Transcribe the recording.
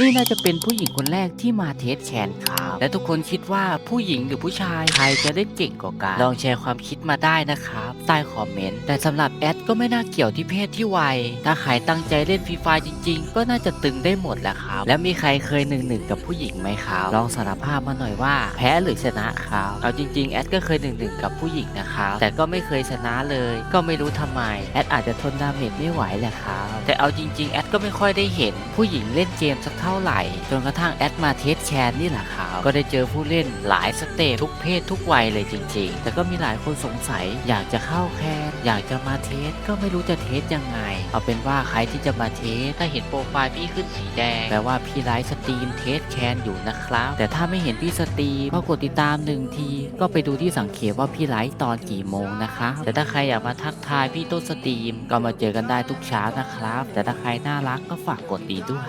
นี่น่าจะเป็นผู้หญิงคนแรกที่มาเทสแคนครับและทุกคนคิดว่าผู้หญิงหรือผู้ชายใครจะเล่นเก่งกว่ากันลองแชร์ความคิดมาได้นะครับใต้คอมเมนต์แต่สำหรับแอดก็ไม่น่าเกี่ยวที่เพศที่วัยถ้าใครตั้งใจเล่นฟรีไฟจริง ๆ ก็น่าจะตึงได้หมดแหละครับ แล้วมีใครเคยหนึ่งหนึ่งกับผู้หญิงไหมครับลองสารภาพมาหน่อยว่า แพ้หรือชนะครับเอาจริงๆแอดก็เคยหนึ่งหนึ่งกับผู้หญิงนะครับแต่ก็ไม่เคยชนะเลย ก็ไม่รู้ทำไมแอดอาจจะทนดาเมจไม่ไหวแหละครับแต่เอาจริงๆแอดก็ไม่ค่อยได้เห็นผู้หญิงเล่นเกมสักเท่าไหร่ จนกระทั่งแอดมาเทสแคนนี่แหละครับ ก็ได้เจอผู้เล่นหลายสเตปทุกเพศทุกวัยเลยจริง ๆ แต่ก็มีหลายคนสงสัยอยากจะเข้าแคนอยากจะมาเทสก็ไม่รู้จะเทสยังไง เอาเป็นว่าใครที่จะมาเทสถ้าเห็นโปรไฟล์พี่ขึ้นสีแดงแปลว่าพี่ไลฟ์สตรีมเทสแคนอยู่นะครับ แต่ถ้าไม่เห็นพี่สตรีมก็กดติดตามหนึ่งที ก็ไปดูที่สังเกตว่าพี่ไลฟ์ตอนกี่โมงนะคะแต่ถ้าใครอยากมาทักทายพี่ต้นสตรีม ก็มาเจอกันได้ทุกเช้านะครับ แต่ถ้าใครน่ารักก็ฝากกดดีด้วย